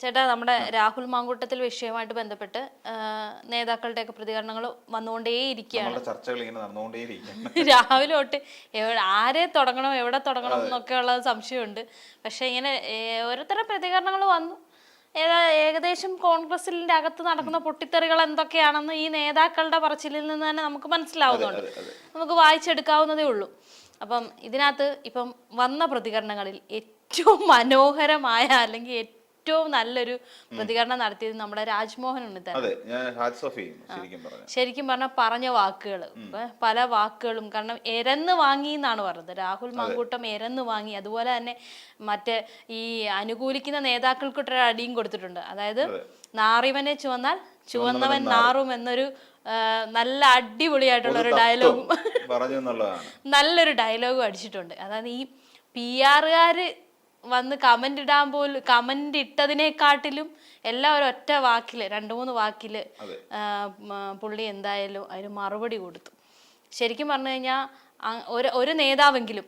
ചേട്ടാ നമ്മുടെ രാഹുൽ മാങ്കൂട്ടത്തിൽ വിഷയവുമായിട്ട് ബന്ധപ്പെട്ട് നേതാക്കളുടെ ഒക്കെ പ്രതികരണങ്ങൾ വന്നുകൊണ്ടേയിരിക്കുകയാണ്. ചർച്ചകൾ ഇങ്ങനെ നടന്നുകൊണ്ടേയിരിക്കും രാവിലെ തൊട്ട് ആരെ തുടങ്ങണം എവിടെ തുടങ്ങണം എന്നൊക്കെ ഉള്ള സംശയമുണ്ട്. പക്ഷെ ഇങ്ങനെ ഓരോരുത്തരം ഓരോരുത്തരുടെ പ്രതികരണങ്ങൾ വന്നു. ഏതാ ഏകദേശം കോൺഗ്രസിന്റെ അകത്ത് നടക്കുന്ന പൊട്ടിത്തെറികൾ എന്തൊക്കെയാണെന്ന് ഈ നേതാക്കളുടെ പറച്ചിലിൽ നിന്ന് തന്നെ നമുക്ക് മനസ്സിലാവുന്നുണ്ട്. നമുക്ക് വായിച്ചെടുക്കാവുന്നതേ ഉള്ളൂ. അപ്പം ഇതിനകത്ത് ഇപ്പം വന്ന പ്രതികരണങ്ങളിൽ ഏറ്റവും മനോഹരമായ അല്ലെങ്കിൽ ഏറ്റവും നല്ലൊരു പ്രതികരണം നടത്തിയത് നമ്മുടെ രാജ്മോഹൻ ഉണ്ണിത്താൻ ശരിക്കും പറഞ്ഞ. പറഞ്ഞ വാക്കുകൾ പല വാക്കുകളും കാരണം എരന്ന് വാങ്ങി എന്നാണ് പറഞ്ഞത്. രാഹുൽ മാങ്കൂട്ടം എരന്ന് വാങ്ങി. അതുപോലെ തന്നെ മറ്റേ ഈ അനുകൂലിക്കുന്ന നേതാക്കൾക്കൊട്ടൊരു അടിയും കൊടുത്തിട്ടുണ്ട്. അതായത് നാറിവനെ ചുവന്നാൽ ചുവന്നവൻ നാറും. എന്നൊരു നല്ല അടിപൊളിയായിട്ടുള്ള ഒരു ഡയലോഗും നല്ലൊരു ഡയലോഗും അടിച്ചിട്ടുണ്ട്. അതായത് ഈ പി ആറുകാര് വന്ന് കമന്റ് ഇടാൻ പോലും കമന്റ് ഇട്ടതിനെക്കാട്ടിലും എല്ലാം ഒരു ഒറ്റ വാക്കിൽ രണ്ട് മൂന്ന് വാക്കിൽ പുള്ളി എന്തായാലും അതിന് മറുപടി കൊടുത്തു. ശരിക്കും പറഞ്ഞു കഴിഞ്ഞാൽ ഒരു ഒരു നേതാവെങ്കിലും.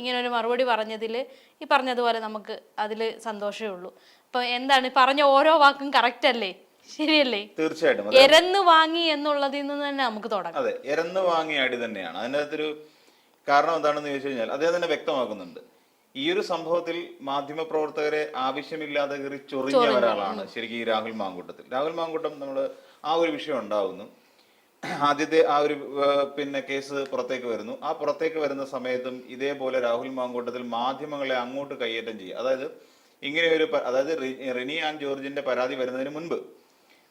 ഇങ്ങനെ ഒരു മറുപടി പറഞ്ഞതിൽ ഈ പറഞ്ഞതുപോലെ നമുക്ക് അതിൽ സന്തോഷമേ ഉള്ളൂ. അപ്പൊ എന്താണ് പറഞ്ഞ ഓരോ വാക്കും കറക്റ്റ് അല്ലേ? ശരിയല്ലേ? തീർച്ചയായിട്ടും. എരന്ന് വാങ്ങി എന്നുള്ളതിൽ നിന്ന് തന്നെ നമുക്ക് തുടങ്ങാം. അതെ എരന്ന് വാങ്ങിയ അടി തന്നെയാണ്. അതിനകത്തൊരു കാരണം എന്താണെന്ന് ചോദിച്ചു കഴിഞ്ഞാൽ അദ്ദേഹം തന്നെ വ്യക്തമാക്കുന്നുണ്ട്. ഈ ഒരു സംഭവത്തിൽ മാധ്യമ പ്രവർത്തകരെ ആവശ്യമില്ലാതെ കയറി ചൊറിഞ്ഞ ഒരാളാണ് ശരിക്കും ഈ രാഹുൽ മാങ്കൂട്ടത്തിൽ. രാഹുൽ മാങ്കൂട്ടം നമ്മൾ ആ ഒരു വിഷയം ഉണ്ടാവുന്നു. ആദ്യത്തെ ആ ഒരു പിന്നെ കേസ് പുറത്തേക്ക് വരുന്നു. ആ പുറത്തേക്ക് വരുന്ന സമയത്തും ഇതേപോലെ രാഹുൽ മാങ്കൂട്ടത്തിൽ മാധ്യമങ്ങളെ അങ്ങോട്ട് കയ്യേറ്റം ചെയ്യുക അതായത് ഇങ്ങനെ ഒരു അതായത് റിനി ആൻഡ് ജോർജിന്റെ പരാതി വരുന്നതിന് മുൻപ്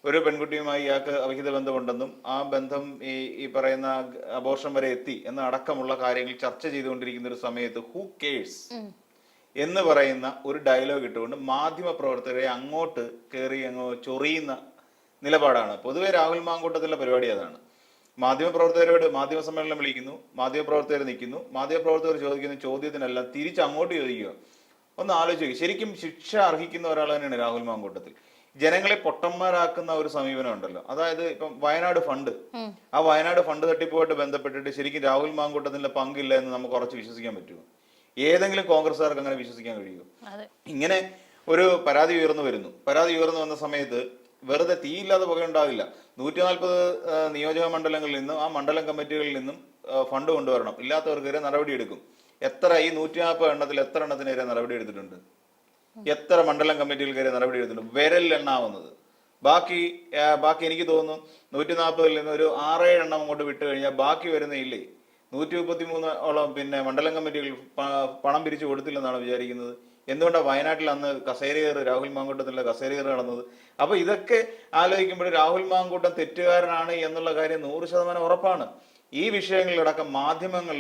ഒരു പെൺകുട്ടിയുമായി ഇയാൾക്ക് അവിഹിത ബന്ധമുണ്ടെന്നും ആ ബന്ധം ഈ ഈ പറയുന്ന അബോർഷൻ വരെ എത്തി എന്ന അടക്കമുള്ള കാര്യങ്ങൾ ചർച്ച ചെയ്തുകൊണ്ടിരിക്കുന്ന ഒരു സമയത്ത് ഹൂ കേഴ്സ് എന്ന് പറയുന്ന ഒരു ഡയലോഗ് ഇട്ടുകൊണ്ട് മാധ്യമ പ്രവർത്തകരെ അങ്ങോട്ട് കയറി അങ്ങ് ചൊറിയുന്ന നിലപാടാണ്. പൊതുവെ രാഹുൽ മാങ്കൂട്ടത്തിലെ പരിപാടി അതാണ്. മാധ്യമപ്രവർത്തകരോട് മാധ്യമ സമ്മേളനം വിളിക്കുന്നു മാധ്യമപ്രവർത്തകർ നിൽക്കുന്നു. മാധ്യമപ്രവർത്തകർ ചോദിക്കുന്ന ചോദ്യത്തിനെല്ലാം തിരിച്ച് അങ്ങോട്ട് ചോദിക്കുക. ഒന്ന് ആലോചിക്കുക ശരിക്കും ശിക്ഷ അർഹിക്കുന്ന ഒരാൾ തന്നെയാണ് രാഹുൽ മാങ്കൂട്ടത്തിൽ. ജനങ്ങളെ പൊട്ടന്മാരാക്കുന്ന ഒരു സമീപനം ഉണ്ടല്ലോ. അതായത് ഇപ്പം വയനാട് ഫണ്ട്. ആ വയനാട് ഫണ്ട് തട്ടിപ്പുമായിട്ട് ബന്ധപ്പെട്ടിട്ട് ശരിക്കും രാഹുൽ മാങ്കൂട്ടത്തിന്റെ പങ്കില്ല എന്ന് നമുക്ക് ഉറച്ച് വിശ്വസിക്കാൻ പറ്റുമോ? ഏതെങ്കിലും കോൺഗ്രസ്സുകാർക്ക് അങ്ങനെ വിശ്വസിക്കാൻ കഴിയുമോ? ഇങ്ങനെ ഒരു പരാതി ഉയർന്നു വരുന്നു. പരാതി ഉയർന്നു വന്ന സമയത്ത് വെറുതെ തീയില്ലാതെ പുക ഉണ്ടാവില്ല നൂറ്റി നാൽപ്പത് നിയോജക മണ്ഡലങ്ങളിൽ നിന്നും ആ മണ്ഡലം കമ്മിറ്റികളിൽ നിന്നും ഫണ്ട് കൊണ്ടുവരണം. ഇല്ലാത്തവർക്കെതിരെ നടപടിയെടുക്കും. എത്ര ഈ നൂറ്റി നാൽപ്പത് എണ്ണത്തിൽ എത്ര എണ്ണത്തിനെതിരെ നടപടി എടുത്തിട്ടുണ്ട് എത്ര മണ്ഡലം കമ്മിറ്റിയിൽ കയറി നടപടി എടുത്തിട്ടുണ്ട് വിരൽ എണ്ണാവുന്നത്. ബാക്കി ബാക്കി എനിക്ക് തോന്നുന്നു നൂറ്റി നാൽപ്പതിൽ നിന്ന് ഒരു ആറേഴ് എണ്ണം അങ്ങോട്ട് വിട്ടു കഴിഞ്ഞാൽ ബാക്കി വരുന്ന ഇല്ലേ? നൂറ്റി മുപ്പത്തി മൂന്നോളം പിന്നെ മണ്ഡലം കമ്മിറ്റികൾ പണം പിരിച്ചു കൊടുത്തില്ലെന്നാണ് വിചാരിക്കുന്നത്. എന്തുകൊണ്ടാണ് വയനാട്ടിൽ അന്ന് കസേരയേറ് രാഹുൽ മാങ്കൂട്ടത്തിലുള്ള കസേരയേറ് നടന്നത്? അപ്പൊ ഇതൊക്കെ ആലോചിക്കുമ്പോൾ രാഹുൽ മാങ്കൂട്ടം തെറ്റുകാരനാണ് എന്നുള്ള കാര്യം നൂറ് ശതമാനം ഉറപ്പാണ്. ഈ വിഷയങ്ങളിലടക്കം മാധ്യമങ്ങൾ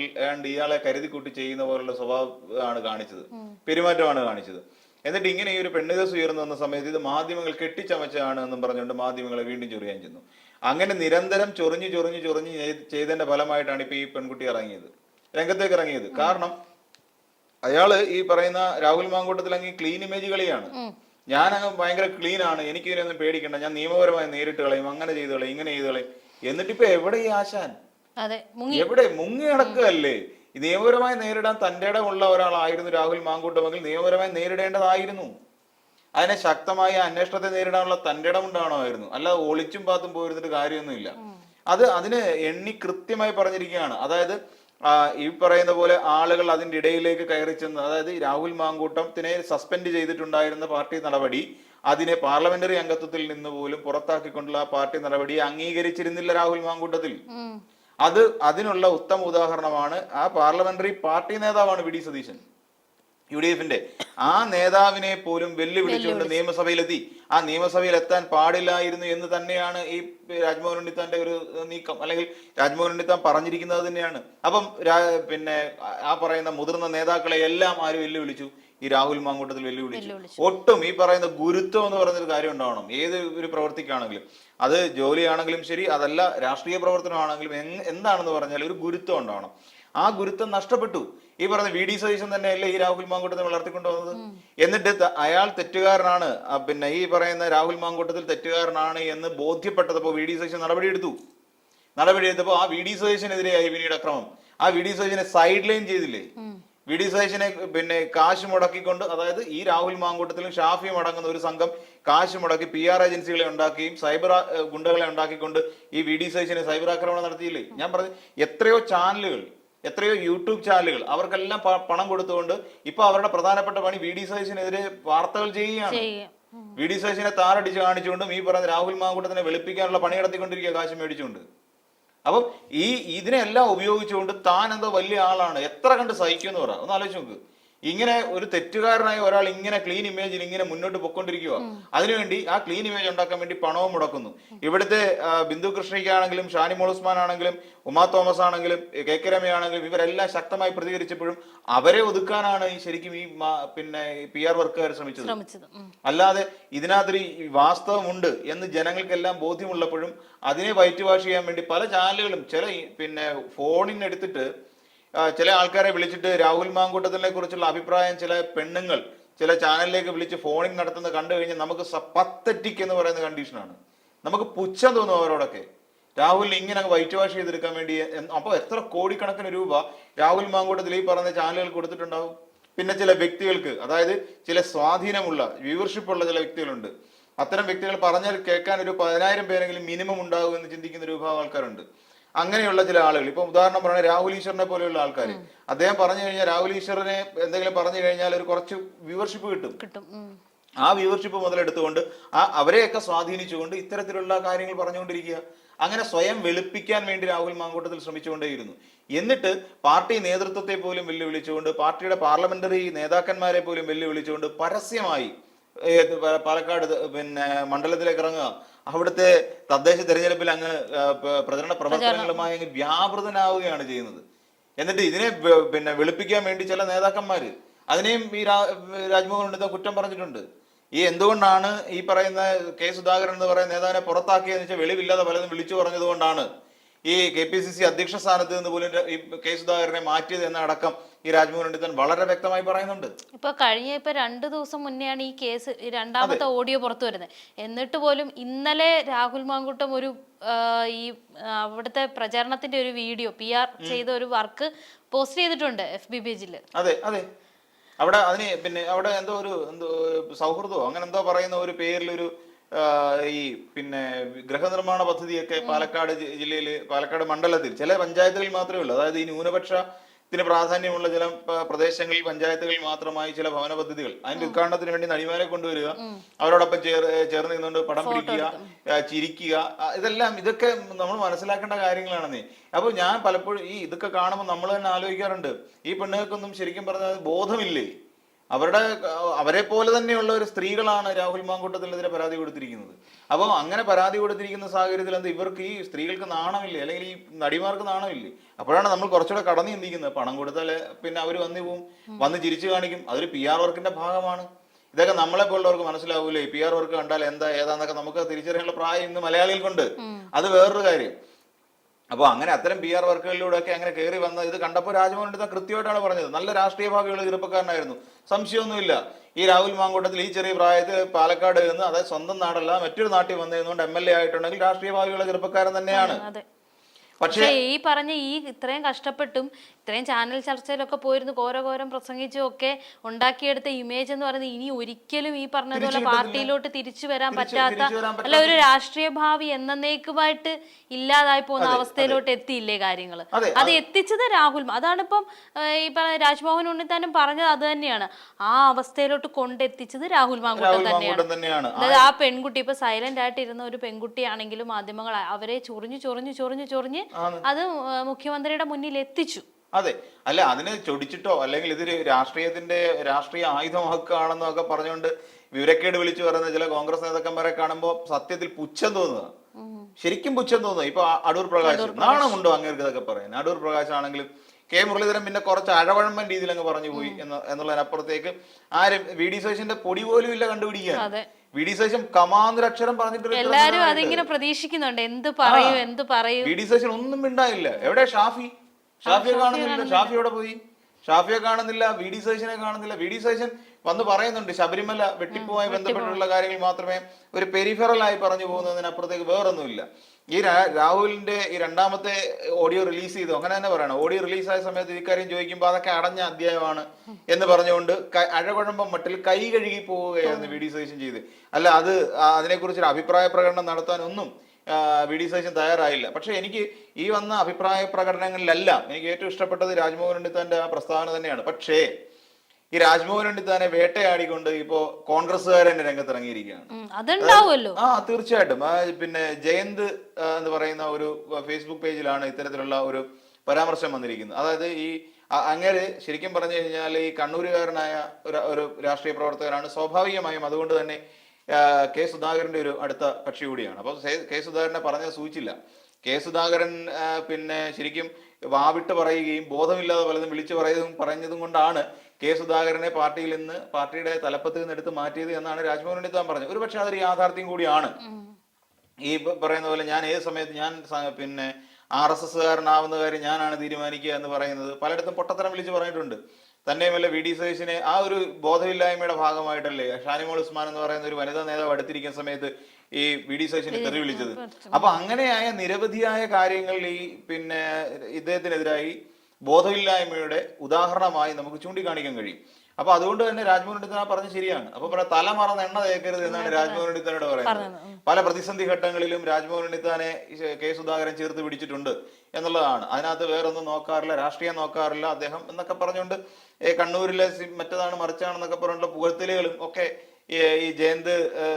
ഇയാളെ കരുതിക്കൂട്ടി ചെയ്യുന്ന പോലുള്ള സ്വഭാവമാണ് കാണിച്ചത്. പെരുമാറ്റമാണ് കാണിച്ചത്. എന്നിട്ട് ഇങ്ങനെ ഈ ഒരു പെണ്ണുകസ് ഉയർന്നു വന്ന സമയത്ത് ഇത് മാധ്യമങ്ങൾ കെട്ടിച്ചമച്ചാണ് എന്നും പറഞ്ഞുകൊണ്ട് മാധ്യമങ്ങളെ വീണ്ടും ചൊറിയാൻ ചെന്നു. അങ്ങനെ നിരന്തരം ചൊറിഞ്ഞു ചൊറിഞ്ഞു ചൊറിഞ്ഞു ചെയ്തതിന്റെ ഫലമായിട്ടാണ് ഇപ്പൊ ഈ പെൺകുട്ടി ഇറങ്ങിയത് രംഗത്തേക്ക് ഇറങ്ങിയത്. കാരണം അയാൾ ഈ പറയുന്ന രാഹുൽ മാങ്കൂട്ടത്തിൽ അങ്ങ് ക്ലീൻ ഇമേജ് കളിയാണ്. ഞാൻ അങ്ങ് ഭയങ്കര ക്ലീൻ ആണ് എനിക്ക് ഇതിനൊന്നും പേടിക്കണ്ട ഞാൻ നിയമപരമായി നേരിട്ട് കളയും അങ്ങനെ ചെയ്ത് കളയും ഇങ്ങനെ ചെയ്ത് കളയും. എന്നിട്ട് ഇപ്പൊ എവിടെ ഈ ആശാൻ? എവിടെ? മുങ്ങി നടക്കുകയല്ലേ ഈ നിയമപരമായി നേരിടാൻ തന്റെ ഇടമുള്ള ഒരാളായിരുന്നു രാഹുൽ മാങ്കൂട്ടമെങ്കിൽ നിയമപരമായി നേരിടേണ്ടതായിരുന്നു. അതിനെ ശക്തമായ അന്വേഷണത്തെ നേരിടാനുള്ള തന്റെ ഇടം ഉണ്ടാവണമായിരുന്നു. അല്ലാതെ ഒളിച്ചും പാത്തും പോയിരുന്നിട്ട് കാര്യമൊന്നുമില്ല. അത് അതിന് എണ്ണി കൃത്യമായി പറഞ്ഞിരിക്കുകയാണ്. അതായത് ഈ പറയുന്ന പോലെ ആളുകൾ അതിന്റെ ഇടയിലേക്ക് കയറി ചെന്ന് അതായത് രാഹുൽ മാങ്കൂട്ടത്തിനെ സസ്പെൻഡ് ചെയ്തിട്ടുണ്ടായിരുന്ന പാർട്ടി നടപടി അതിനെ പാർലമെന്ററി അംഗത്വത്തിൽ നിന്ന് പോലും പുറത്താക്കിക്കൊണ്ടുള്ള ആ പാർട്ടി നടപടി അംഗീകരിച്ചിരുന്നില്ല രാഹുൽ മാങ്കൂട്ടത്തിൽ. അത് അതിനുള്ള ഉത്തമ ഉദാഹരണമാണ് ആ പാർലമെന്ററി പാർട്ടി നേതാവാണ് V D Satheesan. U D എഫിന്റെ ആ നേതാവിനെ പോലും വെല്ലുവിളിച്ചുകൊണ്ട് നിയമസഭയിലെത്തി. ആ നിയമസഭയിൽ എത്താൻ പാടില്ലായിരുന്നു എന്ന് തന്നെയാണ് ഈ രാജ്മോഹൻ ഉണ്ണിത്താന്റെ ഒരു നീക്കം. അല്ലെങ്കിൽ രാജ്മോഹൻ ഉണ്ണിത്താൻ പറഞ്ഞിരിക്കുന്നത് തന്നെയാണ്. അപ്പം പിന്നെ ആ പറയുന്ന മുതിർന്ന നേതാക്കളെ എല്ലാം ആര് വെല്ലുവിളിച്ചു? ഈ രാഹുൽ മാങ്കൂട്ടത്തിൽ വെല്ലുവിളിച്ചു. ഒട്ടും ഈ പറയുന്ന ഗുരുത്വം എന്ന് പറയുന്നൊരു കാര്യം ഉണ്ടാവണം. ഏത് ഒരു പ്രവർത്തിക്കാണെങ്കിലും. അത് ജോലിയാണെങ്കിലും ശരി അതല്ല രാഷ്ട്രീയ പ്രവർത്തനമാണെങ്കിലും എന്താണെന്ന് പറഞ്ഞാൽ ഒരു ഗുരുത്വം ഉണ്ടാവണം. ആ ഗുരുത്വം നഷ്ടപ്പെട്ടു. ഈ പറഞ്ഞ വി. ഡി. സതീശൻ തന്നെയല്ലേ ഈ രാഹുൽ മാങ്കൂട്ടത്തെ വളർത്തിക്കൊണ്ടുവന്നത് എന്നിട്ട് അയാൾ തെറ്റുകാരനാണ്. പിന്നെ ഈ പറയുന്ന രാഹുൽ മാങ്കൂട്ടത്തിൽ തെറ്റുകാരനാണ് എന്ന് ബോധ്യപ്പെട്ടപ്പോൾ വി. ഡി. സതീശൻ നടപടിയെടുത്തു. നടപടിയെടുത്തപ്പോൾ ആ വി. ഡി. സതീശനെതിരെയായി പിന്നീട് അക്രമം. ആ വി. ഡി. സതീശനെ സൈഡ് ലൈൻ ചെയ്തില്ലേ വി ഡി സതീശനെ പിന്നെ കാശ് മുടക്കിക്കൊണ്ട് അതായത് ഈ രാഹുൽ മാങ്കൂട്ടത്തിലും ഷാഫിയും അടങ്ങുന്ന ഒരു സംഘം കാശ് മുടക്കി പി ആർ ഏജൻസികളെ ഉണ്ടാക്കുകയും സൈബർ ഗുണ്ടകളെ ഉണ്ടാക്കിക്കൊണ്ട് ഈ വി ഡി സതീശനെ സൈബർ ആക്രമണം നടത്തിയില്ലേ? ഞാൻ പറഞ്ഞു എത്രയോ ചാനലുകൾ എത്രയോ യൂട്യൂബ് ചാനലുകൾ അവർക്കെല്ലാം പണം കൊടുത്തുകൊണ്ട് ഇപ്പൊ അവരുടെ പ്രധാനപ്പെട്ട പണി വി ഡി സതീശനെതിരെ വാർത്തകൾ ചെയ്യുകയാണ്. ചെയ്യും വി ഡി സതീശനെ താറടിച്ച് കാണിച്ചുകൊണ്ടും ഈ പറയുന്ന രാഹുൽ മാങ്കൂട്ടത്തിനെ വെളുപ്പിക്കാനുള്ള പണി നടത്തിക്കൊണ്ടിരിക്കുക കാശ് മേടിച്ചുകൊണ്ട്. അപ്പം ഈ ഇതിനെല്ലാം ഉപയോഗിച്ചുകൊണ്ട് താൻ എന്തോ വലിയ ആളാണ്. എത്ര കണ്ട് സഹിക്കുമെന്ന് പറ. ഒന്ന് ആലോചിച്ച് നോക്ക്. ഇങ്ങനെ ഒരു തെറ്റുകാരനായ ഒരാൾ ഇങ്ങനെ ക്ലീൻ ഇമേജിൽ ഇങ്ങനെ മുന്നോട്ട് പൊക്കൊണ്ടിരിക്കുക അതിനുവേണ്ടി ആ ക്ലീൻ ഇമേജ് ഉണ്ടാക്കാൻ വേണ്ടി പണവും മുടക്കുന്നു. ഇവിടുത്തെ ബിന്ദു കൃഷ്ണയ്ക്കാണെങ്കിലും ഷാനി മോൾ ഉസ്മാൻ ആണെങ്കിലും ഉമാ തോമസ് ആണെങ്കിലും കെ കെ രമയാണെങ്കിലും ഇവരെല്ലാം ശക്തമായി പ്രതികരിച്ചപ്പോഴും അവരെ ഒതുക്കാനാണ് ഈ ശരിക്കും ഈ പിന്നെ പി ആർ വർക്കുകാർ ശ്രമിച്ചത്. അല്ലാതെ ഇതിനകത്തൊരു വാസ്തവമുണ്ട് എന്ന് ജനങ്ങൾക്കെല്ലാം ബോധ്യമുള്ളപ്പോഴും അതിനെ വൈറ്റ് വാഷ് ചെയ്യാൻ വേണ്ടി പല ചാനലുകളും ചില പിന്നെ ഫോണിന് എടുത്തിട്ട് ആ, ചില ആൾക്കാരെ വിളിച്ചിട്ട് രാഹുൽ മാങ്കൂട്ടത്തിനെ കുറിച്ചുള്ള അഭിപ്രായം ചില പെണ്ണുങ്ങൾ ചില ചാനലിലേക്ക് വിളിച്ച് ഫോണിങ് നടത്തുന്നത് കണ്ടു കഴിഞ്ഞാൽ നമുക്ക് പത്തറ്റിക് എന്ന് പറയുന്ന കണ്ടീഷനാണ് നമുക്ക് പുച്ഛം തോന്നും അവരോടൊക്കെ. രാഹുൽ ഇങ്ങനെ വൈറ്റ് വാഷ് ചെയ്തെടുക്കാൻ വേണ്ടി അപ്പോൾ അപ്പൊ എത്ര കോടിക്കണക്കിന് രൂപ രാഹുൽ മാങ്കൂട്ടത്തിൽ ഈ പറഞ്ഞ ചാനലുകൾ കൊടുത്തിട്ടുണ്ടാവും? പിന്നെ ചില വ്യക്തികൾക്ക് അതായത് ചില സ്വാധീനമുള്ള വ്യൂവർഷിപ്പ് ഉള്ള ചില വ്യക്തികളുണ്ട്. അത്തരം വ്യക്തികൾ പറഞ്ഞാൽ കേൾക്കാൻ ഒരു പതിനായിരം പേരെങ്കിലും മിനിമം ഉണ്ടാകും എന്ന് ചിന്തിക്കുന്ന ഒരു വിഭാഗം ആൾക്കാരുണ്ട്. അങ്ങനെയുള്ള ചില ആളുകൾ. ഇപ്പൊ ഉദാഹരണം പറയുന്നത് രാഹുൽ ഈശ്വറിനെ പോലെയുള്ള ആൾക്കാർ അദ്ദേഹം പറഞ്ഞു കഴിഞ്ഞാൽ രാഹുൽ ഈശ്വറിനെ എന്തെങ്കിലും പറഞ്ഞു കഴിഞ്ഞാൽ ഒരു കുറച്ച് വ്യൂവർഷിപ്പ് കിട്ടും. കിട്ടും. ആ വ്യൂവർഷിപ്പ് മുതലെടുത്തുകൊണ്ട് ആ അവരെയൊക്കെ സ്വാധീനിച്ചുകൊണ്ട് ഇത്തരത്തിലുള്ള കാര്യങ്ങൾ പറഞ്ഞുകൊണ്ടിരിക്കുക. അങ്ങനെ സ്വയം വെളുപ്പിക്കാൻ വേണ്ടി രാഹുൽ മാങ്കൂട്ടത്തിൽ ശ്രമിച്ചുകൊണ്ടേയിരുന്നു. എന്നിട്ട് പാർട്ടി നേതൃത്വത്തെ പോലും വെല്ലുവിളിച്ചുകൊണ്ട് പാർട്ടിയുടെ പാർലമെന്ററി നേതാക്കന്മാരെ പോലും വെല്ലുവിളിച്ചുകൊണ്ട് പരസ്യമായി പാലക്കാട് പിന്നെ മണ്ഡലത്തിലേക്ക് ഇറങ്ങുക. അവിടുത്തെ തദ്ദേശ തെരഞ്ഞെടുപ്പിൽ അങ്ങ് പ്രചരണ പ്രവർത്തനങ്ങളുമായി അങ്ങ് വ്യാപൃതനാവുകയാണ് ചെയ്യുന്നത്. എന്നിട്ട് ഇതിനെ പിന്നെ വെളുപ്പിക്കാൻ വേണ്ടി ചില നേതാക്കന്മാര് അതിനെയും ഈ രാജ്മോഹൻ ഉണ്ണിത്ത കുറ്റം പറഞ്ഞിട്ടുണ്ട്. ഈ എന്തുകൊണ്ടാണ് ഈ പറയുന്ന കെ സുധാകരൻ എന്ന് പറയുന്ന നേതാവിനെ പുറത്താക്കിയെന്ന് വെച്ചാൽ വെളിവില്ലാതെ പലതും വിളിച്ചു പറഞ്ഞതുകൊണ്ടാണ് ഈ കെ പി സി സി അധ്യക്ഷ സ്ഥാനത്ത് നിന്ന് പോലും ഈ കെ സുധാകരനെ മാറ്റിയത് എന്ന അടക്കം ഈ രാജ്മോഹൻ രണ്ടിത്തൻ വളരെ വ്യക്തമായി പറയുന്നുണ്ട്. ഇപ്പൊ കഴിഞ്ഞ ഇപ്പൊ രണ്ടു ദിവസം മുന്നെയാണ് ഈ കേസ് രണ്ടാമത്തെ ഓഡിയോ പുറത്തു വരുന്നത്. എന്നിട്ട് പോലും ഇന്നലെ രാഹുൽ മാങ്കുട്ടം ഒരു ഈ അവിടുത്തെ പ്രചരണത്തിന്റെ ഒരു വീഡിയോ പി ആർ ചെയ്ത ഒരു വർക്ക് പോസ്റ്റ് ചെയ്തിട്ടുണ്ട് എഫ് ബി പേജിൽ അതെ അതെ. അവിടെ അതിന് പിന്നെ അവിടെ എന്തോ ഒരു എന്തോ സൗഹൃദമോ അങ്ങനെ എന്തോ പറയുന്ന ഒരു പേരിൽ ആ, ഈ പിന്നെ ഗൃഹനിർമ്മാണ പദ്ധതിയൊക്കെ പാലക്കാട് ജില്ലയിൽ പാലക്കാട് മണ്ഡലത്തിൽ ചില പഞ്ചായത്തുകളിൽ മാത്രമേ ഉള്ളൂ. അതായത് ഈ ന്യൂനപക്ഷത്തിന് പ്രാധാന്യമുള്ള ചില പ്രദേശങ്ങളിൽ പഞ്ചായത്തുകളിൽ മാത്രമായി ചില ഭവന പദ്ധതികൾ അതിന്റെ ഉദ്ഘാടനത്തിന് വേണ്ടി നടിമാരെ കൊണ്ടുവരിക അവരോടൊപ്പം ചേർ ചേർന്ന് നിന്നുകൊണ്ട് പടം പിടിക്കുക ചിരിക്കുക ഇതെല്ലാം ഇതൊക്കെ നമ്മൾ മനസ്സിലാക്കേണ്ട കാര്യങ്ങളാണെന്നേ. അപ്പോൾ ഞാൻ പലപ്പോഴും ഈ ഇതൊക്കെ കാണുമ്പോൾ നമ്മൾ തന്നെ ആലോചിക്കാറുണ്ട് ഈ പെണ്ണുങ്ങൾക്കൊന്നും ശരിക്കും പറഞ്ഞാൽ ബോധമില്ലേ? അവരുടെ അവരെ പോലെ തന്നെയുള്ള ഒരു സ്ത്രീകളാണ് രാഹുൽ മാങ്കൂട്ടത്തിനെതിരെ പരാതി കൊടുത്തിരിക്കുന്നത്. അപ്പോൾ അങ്ങനെ പരാതി കൊടുത്തിരിക്കുന്ന സാഹചര്യത്തിൽ എന്താ ഇവർക്ക് ഈ സ്ത്രീകൾക്ക് നാണമില്ലേ? അല്ലെങ്കിൽ ഈ നടിമാർക്ക് നാണമില്ലേ? അപ്പോഴാണ് നമ്മൾ കുറച്ചുകൂടെ കടന്നു ചിന്തിക്കുന്നത്. പണം കൊടുത്താൽ പിന്നെ അവർ വന്നു പോവും. വന്ന് ചിരിച്ചു കാണിക്കും. അതൊരു പി ആർ വർക്കിന്റെ ഭാഗമാണ്. ഇതൊക്കെ നമ്മളെ പോലുള്ളവർക്ക് മനസ്സിലാവൂലേ? പി ആർ വർക്ക് കണ്ടാൽ എന്താ ഏതാന്നൊക്കെ നമുക്ക് തിരിച്ചറിയാനുള്ള പ്രായം ഇന്ന് മലയാളികൾക്കുണ്ട്. അത് വേറൊരു കാര്യം. അപ്പോൾ അങ്ങനെ അത്തരം പി ആർ വർക്കുകളിലൂടെ ഒക്കെ അങ്ങനെ കയറി വന്ന ഇത് കണ്ടപ്പോൾ രാജ്മോഹൻ എടുത്ത കൃത്യമായിട്ടാണ് പറഞ്ഞത്. നല്ല രാഷ്ട്രീയ ഭാവിയുള്ള ചെറുപ്പക്കാരനായിരുന്നു. സംശയമൊന്നുമില്ല. ഈ രാഹുൽ മാങ്കോട്ടത്തിൽ ഈ ചെറിയ പ്രായത്തിൽ പാലക്കാട് നിന്ന് അതായത് സ്വന്തം നാടല്ല മറ്റൊരു നാട്ടിൽ വന്നതുകൊണ്ട് എം എൽ എ ആയിട്ടുണ്ടെങ്കിൽ രാഷ്ട്രീയ ഭാവിയുള്ള ചെറുപ്പക്കാരൻ തന്നെയാണ്. പക്ഷേ ഈ പറഞ്ഞ ഈ ഇത്രയും കഷ്ടപ്പെട്ടും ഇത്രയും ചാനൽ ചർച്ചയിലൊക്കെ പോയിരുന്നു. ഘോരഘോരം പ്രസംഗിച്ചും ഒക്കെ ഉണ്ടാക്കിയെടുത്ത ഇമേജ് എന്ന് പറയുന്നത് ഇനി ഒരിക്കലും ഈ പറഞ്ഞതുപോലെ പാർട്ടിയിലോട്ട് തിരിച്ചു വരാൻ പറ്റാത്ത അല്ല ഒരു രാഷ്ട്രീയ ഭാവി എന്നേക്കുമായിട്ട് ഇല്ലാതായി പോകുന്ന അവസ്ഥയിലോട്ട് എത്തിയില്ലേ കാര്യങ്ങൾ അത് എത്തിച്ചത് രാഹുൽ. അതാണ് ഇപ്പം ഈ പറഞ്ഞ രാജ്മോഹൻ ഉണ്ണിത്താനും പറഞ്ഞത് അത് തന്നെയാണ്. ആ അവസ്ഥയിലോട്ട് കൊണ്ടെത്തിച്ചത് രാഹുൽ മാങ്കൂട്ടം തന്നെയാണ്. അതായത് ആ പെൺകുട്ടി ഇപ്പൊ സൈലന്റ് ആയിട്ടിരുന്ന ഒരു പെൺകുട്ടിയാണെങ്കിലും മാധ്യമങ്ങൾ അവരെ ചൊറിഞ്ഞു ചൊറിഞ്ഞു ചൊറിഞ്ഞു ചൊറിഞ്ഞ് അത് മുഖ്യമന്ത്രിയുടെ മുന്നിൽ എത്തിച്ചു. അതെ. അല്ല അതിനെ ചൊടിച്ചിട്ടോ അല്ലെങ്കിൽ ഇതൊരു രാഷ്ട്രീയത്തിന്റെ രാഷ്ട്രീയ ആയുധമാക്കുകയാണെന്നോ ഒക്കെ പറഞ്ഞുകൊണ്ട് വിവരക്കേട് വിളിച്ചു പറയുന്ന ചില കോൺഗ്രസ് നേതാക്കന്മാരെ കാണുമ്പോൾ സത്യത്തിൽ പുച്ഛം തോന്നുക. ശരിക്കും പുച്ഛം തോന്നുക. ഇപ്പൊ അടൂർ പ്രകാശ് നാണമുണ്ടോ അങ്ങേർക്ക് ഇതൊക്കെ പറയാൻ? അടൂർ പ്രകാശ് ആണെങ്കിലും കെ മുരളീധരൻ പിന്നെ കുറച്ച് അഴവഴമ്പൻ രീതിയിൽ അങ്ങ് പറഞ്ഞു പോയി എന്ന് എന്നുള്ളതിനപ്പുറത്തേക്ക് ആരും വി ഡി സുരേഷിന്റെ പൊടി പോലും ഇല്ല കണ്ടുപിടിക്കാൻ. വി ഡി സതീശൻ കമാന്തരക്ഷരം പറഞ്ഞിട്ട് എല്ലാരും അതിങ്ങനെ പ്രതീക്ഷിക്കുന്നുണ്ട്. എന്ത് പറയൂ എന്ത് പറയൂ. വി ഡി ഒന്നും മിണ്ടായില്ല എവിടെ ഷാഫി? ഷാഫിയെ കാണുന്നില്ല ഷാഫി എവിടെ പോയി? ഷാഫിയെ കാണുന്നില്ല വി ഡി സതീശനെ കാണുന്നില്ല. വി ഡി സതീശൻ വന്ന് പറയുന്നുണ്ട് ശബരിമല വെട്ടിപ്പുമായി ബന്ധപ്പെട്ടുള്ള കാര്യങ്ങൾ മാത്രമേ ഒരു പെരിഫറലായി പറഞ്ഞു പോകുന്നതിനപ്പുറത്തേക്ക് വേറൊന്നുമില്ല. ഈ രാഹുലിന്റെ ഈ രണ്ടാമത്തെ ഓഡിയോ റിലീസ് ചെയ്തു. അങ്ങനെ തന്നെ പറയണം. ഓഡിയോ റിലീസായ സമയത്ത് ഇക്കാര്യം ചോദിക്കുമ്പോൾ അതൊക്കെ അടഞ്ഞ അധ്യായമാണ് എന്ന് പറഞ്ഞുകൊണ്ട് അഴകുഴമ്പം മട്ടിൽ കൈ കഴുകി പോവുകയായിരുന്നു വി ഡി സതീശൻ ചെയ്ത് അല്ല അത് അതിനെക്കുറിച്ചൊരു അഭിപ്രായ പ്രകടനം നടത്താനൊന്നും വി ഡി സതീശൻ തയ്യാറായില്ല. പക്ഷേ എനിക്ക് ഈ വന്ന അഭിപ്രായ പ്രകടനങ്ങളിലെല്ലാം എനിക്ക് ഏറ്റവും ഇഷ്ടപ്പെട്ടത് രാജ്മോഹൻ ഉണ്ണിത്താന്റെ ആ പ്രസ്താവന തന്നെയാണ്. പക്ഷേ ഈ രാജ്മോഹൻ ഉണ്ണിത്താനെ വേട്ടയാടിക്കൊണ്ട് ഇപ്പോ കോൺഗ്രസ്സുകാരൻ രംഗത്തിറങ്ങിയിരിക്കുകയാണ്. അതുണ്ടാവുമല്ലോ. ആ തീർച്ചയായിട്ടും. പിന്നെ ജയന്ത് എന്ന് പറയുന്ന ഒരു ഫേസ്ബുക്ക് പേജിലാണ് ഇത്തരത്തിലുള്ള ഒരു പരാമർശം വന്നിരിക്കുന്നത്. അതായത് ഈ അങ്ങനെ ശരിക്കും പറഞ്ഞു കഴിഞ്ഞാൽ ഈ കണ്ണൂരുകാരനായ ഒരു ഒരു രാഷ്ട്രീയ പ്രവർത്തകനാണ് സ്വാഭാവികമായും അതുകൊണ്ട് തന്നെ കെ സുധാകരന്റെ ഒരു അടുത്ത കക്ഷി കൂടിയാണ്. അപ്പോൾ കെ സുധാകരനെ പറഞ്ഞാൽ സൂചിച്ചില്ല. കെ സുധാകരൻ പിന്നെ ശരിക്കും വാവിട്ട് പറയുകയും ബോധമില്ലാതെ പലതും വിളിച്ചു പറയുന്നതും പറഞ്ഞതും കൊണ്ടാണ് കെ സുധാകരനെ പാർട്ടിയിൽ നിന്ന് പാർട്ടിയുടെ തലപ്പത്ത് നിന്ന് എടുത്ത് മാറ്റിയത് എന്നാണ് രാജ്മോഹൻ താൻ പറഞ്ഞത്. ഒരു പക്ഷേ അതൊരു യാഥാർത്ഥ്യം കൂടിയാണ്. ഈ പറയുന്ന പോലെ ഞാൻ ഏത് സമയത്ത് ഞാൻ പിന്നെ ആർ എസ് എസ്സുകാരനാവുന്ന കാര്യം ഞാനാണ് തീരുമാനിക്കുക എന്ന് പറയുന്നത് പലയിടത്തും പൊട്ടത്തരം വിളിച്ച് പറഞ്ഞിട്ടുണ്ട്. തന്നെയുമല്ല വി ഡി സതീശിനെ ആ ഒരു ബോധമില്ലായ്മയുടെ ഭാഗമായിട്ടല്ലേ ഷാനിമോൾ ഉസ്മാൻ എന്ന് പറയുന്ന ഒരു വനിതാ നേതാവ് അടുത്തിരിക്കുന്ന സമയത്ത് ഈ വി ഡി സതീശിനെ തെറി വിളിച്ചത്. അപ്പൊ അങ്ങനെയായ നിരവധിയായ കാര്യങ്ങൾ ഈ പിന്നെ ഇദ്ദേഹത്തിനെതിരായി ബോധമില്ലായ്മയുടെ ഉദാഹരണമായി നമുക്ക് ചൂണ്ടിക്കാണിക്കാൻ കഴിയും. അപ്പൊ അതുകൊണ്ട് തന്നെ രാജ്മോഹൻ ഉണ്ണിത്താൻ പറഞ്ഞ ശരിയാണ്. അപ്പൊ പറയാം തല മറന്ന് എണ്ണ തേക്കരുത് എന്നാണ് രാജ്മോഹൻ ഉണ്ണിത്താനോട് പറയുന്നത്. പല പ്രതിസന്ധി ഘട്ടങ്ങളിലും രാജ്മോഹൻ ഈ കെ സുധാകരൻ ചേർത്ത് പിടിച്ചിട്ടുണ്ട് എന്നുള്ളതാണ്. അതിനകത്ത് വേറൊന്നും നോക്കാറില്ല രാഷ്ട്രീയം നോക്കാറില്ല അദ്ദേഹം എന്നൊക്കെ പറഞ്ഞുകൊണ്ട് ഏ, കണ്ണൂരിലെ മറ്റതാണ് മറിച്ചാണെന്നൊക്കെ പറഞ്ഞിട്ടുള്ള പുകഴ്ത്തലുകളും ഒക്കെ ഈ ഈ ജയന്ത്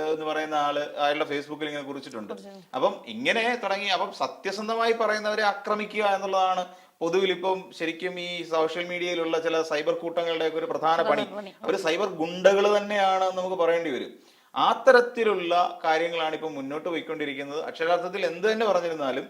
എന്ന് പറയുന്ന ആൾ അയാളുടെ ഫേസ്ബുക്കിൽ ഇങ്ങനെ കുറിച്ചിട്ടുണ്ട്. അപ്പം ഇങ്ങനെ തുടങ്ങി. അപ്പം സത്യസന്ധമായി പറയുന്നവരെ ആക്രമിക്കുക എന്നുള്ളതാണ് പൊതുവിൽ ഇപ്പം ശരിക്കും ഈ സോഷ്യൽ മീഡിയയിലുള്ള ചില സൈബർ കൂട്ടങ്ങളുടെ ഒക്കെ ഒരു പ്രധാന പണി. അവർ സൈബർ ഗുണ്ടകൾ തന്നെയാണ് നമുക്ക് പറയേണ്ടി വരും. ആ തരത്തിലുള്ള കാര്യങ്ങളാണ് ഇപ്പം മുന്നോട്ട് പോയിക്കൊണ്ടിരിക്കുന്നത്. അക്ഷരാർത്ഥത്തിൽ എന്ത് തന്നെ പറഞ്ഞിരുന്നാലും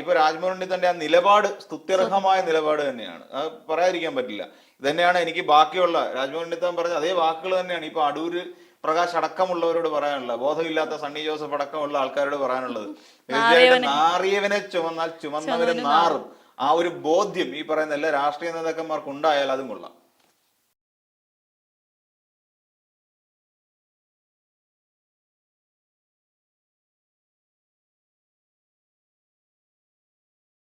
ഇപ്പൊ രാജ്മോഹന്റെ തന്റെ ആ നിലപാട് സ്തുത്യർഹമായ നിലപാട് തന്നെയാണ്. അത് പറയാതിരിക്കാൻ പറ്റില്ല. ഇതന്നെയാണ് തന്നെയാണ് എനിക്ക് ബാക്കിയുള്ള രാജ്മോഹന്റെ താൻ പറഞ്ഞ അതേ വാക്കുകൾ തന്നെയാണ് ഇപ്പൊ അടൂര് പ്രകാശ് അടക്കമുള്ളവരോട് പറയാനുള്ളത്. ബോധമില്ലാത്ത സണ്ണി ജോസഫ് അടക്കമുള്ള ആൾക്കാരോട് പറയാനുള്ളത്. നാറിയവനെ. ചുമന്നാൽ ചുമന്നവനെ നാറും. ആ ഒരു ബോധ്യം ഈ പറയുന്ന എല്ലാ രാഷ്ട്രീയ നേതാക്കന്മാർക്ക് ഉണ്ടായാൽ അതും കൊള്ളാം.